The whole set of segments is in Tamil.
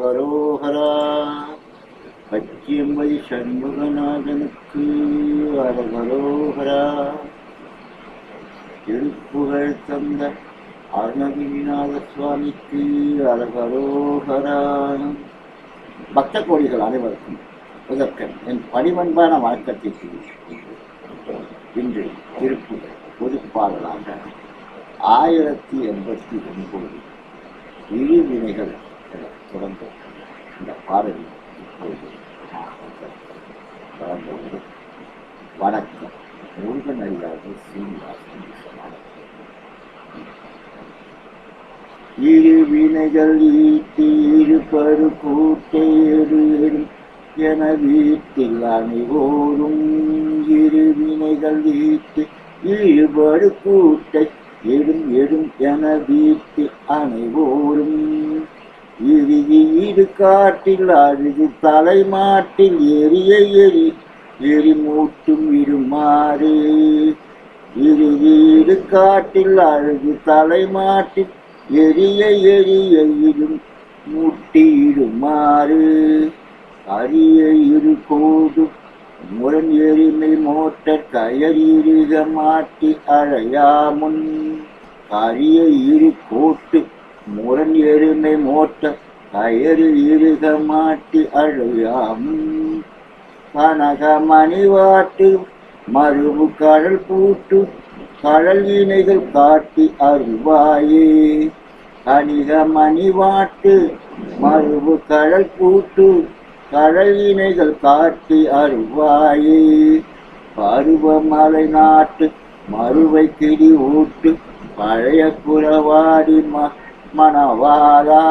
அரகரோகரா பச்சியம்பதி சண்முகநாதனுக்கு அரகரோகரா திருப்புகழ் தந்த அருணகிரிநாத சுவாமிக்கு அரகரோகரா பக்த கோடிகள் அனைவருக்கும் முதற்கண் என் பணிவன்பான வணக்கத்தை இன்று திருப்புகள் பொதுப்பாளராக ஆயிரத்தி எண்பத்தி ஒன்பது. இருவினைகள் தொடர்ந்து இந்த பாடல் இப்போது தொடர்ந்து வணக்கம். முருகன் அடியார்கள் சீனிவாசன் இரு வினைகள் ஈட்டி இருபடு கூட்டேறு என வீட்டில் அனைவோரும் இரு வினைகள் ஈட்டி ஈடுபடு கூட்டை எடும் எடும் என வீட்டில் அனைவோரும் இறுதி ஈடு காட்டில் அழுது தலைமாட்டில் எரிய எரி எரி மூட்டும் இருமாறு. இறுதி ஈடு காட்டில் அழுது தலைமாட்டில் எரிய எரிய இடும் மூட்டியிடுமாறு அரிய இரு கோடு முரண் எரிமை மோட்டர் கயர் இருக மாட்டி அழையாமுன். அரிய இரு கோட்டு முரண் எருமை மோட்ட கயறு இருக மாட்டி அழையாமுன் கனக மணிவாட்டு மறுபு கடல் பூட்டு கடல் இணைகள் காட்டி அருள்வாயே. கணிக மணிவாட்டு மறுபு கடல் பூட்டு கடல் இணைகள் காட்டி அருள்வாயே. பருவமலை நாட்டு மறுவை கிடி ஊட்டு பழைய குறவாடி ம மணவாளா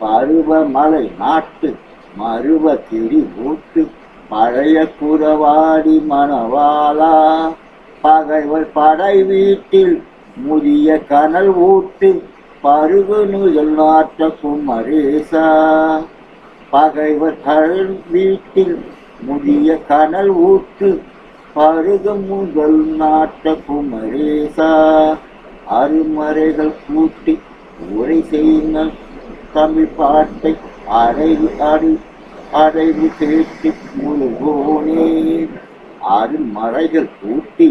பருவமலை நாட்டு மருவ கிடி ஊட்டு பழைய புறவாடி மணவாளா பகைவர் படை வீட்டில் முதிய கனல் ஊட்டு பருகு நுதல் நாட்ட குமரேசா பகைவர் கடல் வீட்டில் முதிய கனல் ஊட்டு பருக முதல் நாட்ட குமரேசா அருமறைகள் கூட்டி உரை செய்யுங்கள் தமிழ் பாட்டை அடைவு அடி அடைவு கேட்டு முழுகோனே அருமறைகள் கூட்டி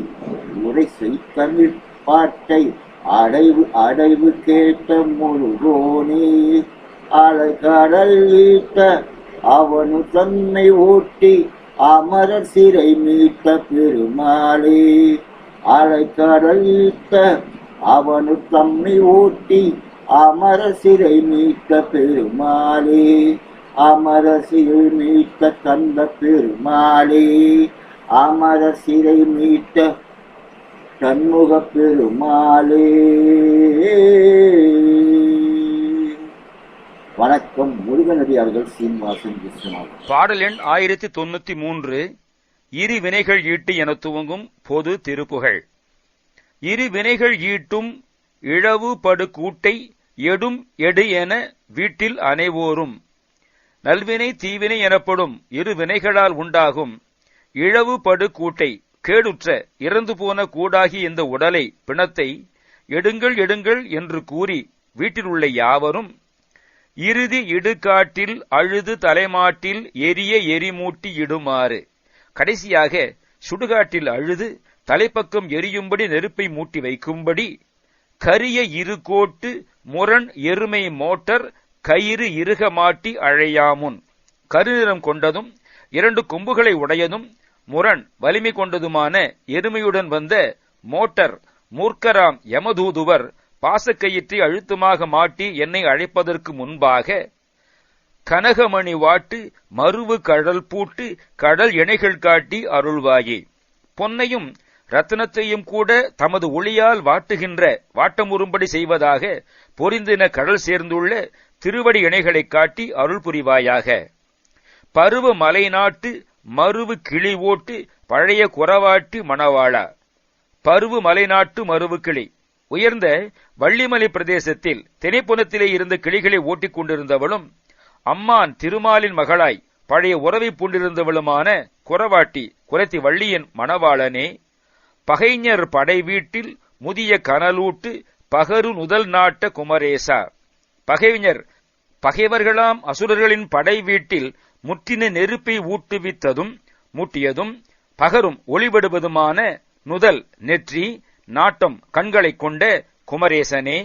உரை செய் தமிழ் பாட்டை அடைவு அடைவு கேட்ட முழுகோனே அழகடல் ஈட்ட அவனு தன்னை ஓட்டி அமரர் சிறை மீட்ட பெருமாளே. அழைக்கடல் ஈட்ட அவனு தம்மை ஓட்டி அமர சிறை மீட்ட பெருமாளே. அமர சிறை மீட்ட தந்த பெருமாளே. அமர சிறை மீட்ட தன்முக பெருமாளே. வணக்கம் முருகனடியார்கள் சீனிவாசன் விஸ்வநாதன். பாடல் எண் ஆயிரத்தி தொண்ணூத்தி மூன்று இரு வினைகள் ஈட்டு என துவங்கும் பொது திருப்புகழ் இரு வினைகள் ஈட்டும் இழவு படு கூட்டை எடும் எடு என வீட்டில் அனைவோரும் நல்வினை தீவினை எனப்படும் இரு வினைகளால் உண்டாகும். இழவு படு கூட்டை கேடுற்ற இறந்து போன கூடாகி இந்த உடலை பிணத்தை எடுங்கள் எடுங்கள் என்று கூறி வீட்டில் உள்ள யாவரும் இறுதி இடுகாட்டில் அழுது தலைமாட்டில் எரிய எரிமூட்டி இடுமாறு. கடைசியாக சுடுகாட்டில் அழுது தலைப்பக்கம் எரியும்படி நெருப்பை மூட்டி வைக்கும்படி கரிய இரு கோட்டு முரண் எருமை மோட்டர் கயிறு இருகமாட்டி அழையாமுன். கருநிறம் கொண்டதும் இரண்டு கொம்புகளை உடையதும் முரண் வலிமை கொண்டதுமான எருமையுடன் வந்த மோட்டர் மூர்க்கராம் யமதூதுவர் பாசக்கயிற்றை அழுத்தமாக மாட்டி என்னை அழைப்பதற்கு முன்பாக கனகமணி வாட்டு மருவு கடல் பூட்டு கடல் இணைகள் காட்டி அருள்வாயே. பொன்னையும் ரத்தினத்தையும் கூட தமது ஒளியால் வாட்டுகின்ற வாட்டமுறும்படி செய்வதாக பொரிந்தின கடல் சேர்ந்துள்ள திருவடி இணைகளைக் காட்டி அருள் புரிவாயாக. பருவ மலைநாட்டு மருவு கிளி ஓட்டு பழைய குறவாட்டு மணவாளா. பருவு மலைநாட்டு மருவு கிளி. உயர்ந்த வள்ளிமலை பிரதேசத்தில் திணைப்புணத்திலே இருந்த கிளிகளை ஓட்டிக் கொண்டிருந்தவளும் அம்மான் திருமாலின் மகளாய் பழைய உறவை பூண்டிருந்தவளுமான குறவாட்டி குரத்தி வள்ளியின் மணவாளனே. பகைஞர் படை வீட்டில் முதிய கனலூட்டு பகரு நுதல் நாட்ட குமரேசா. பகைஞர் பகைவர்களாம் அசுரர்களின் படை வீட்டில் முற்றின நெருப்பை ஊட்டுவித்ததும் மூட்டியதும் பகரும் ஒளிவிடுவதுமான நுதல் நெற்றி நாட்டம் கண்களைக் கொண்ட குமரேசனே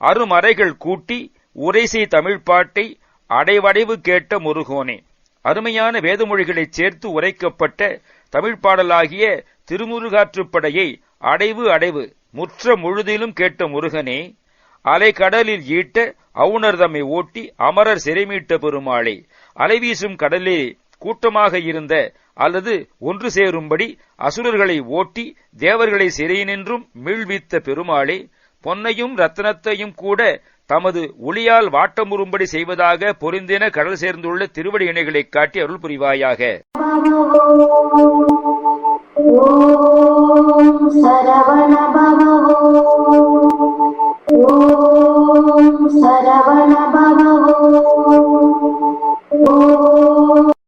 அருமறைகள் கூட்டி உரைசை தமிழ்ப்பாட்டை அடைவடைவு கேட்ட முருகோனே. அருமையான வேதமொழிகளைச் சேர்த்து உரைக்கப்பட்ட தமிழ்ப்பாடலாகிய திருமுருகாற்றுப்படையை அடைவு அடைவு முற்ற முழுதிலும் கேட்ட முருகனே அலைக்கடலில் ஈட்ட அவுணர்தம்மை ஓட்டி அமரர் சிறைமீட்ட பெருமாளே அலைவீசும் கடலே கூட்டமாக இருந்த அல்லது ஒன்று சேரும்படி அசுரர்களை ஓட்டி தேவர்களை சிறையினின்றும் மீழ்வித்த பெருமாளே பொன்னையும் ரத்தனத்தையும் கூட தமது ஒளியால் வாட்டமுறும்படி செய்வதாக பொருந்தின கடல் சேர்ந்துள்ள திருவடி இணைகளை காட்டி அருள் புரிவாயாக. Sarabana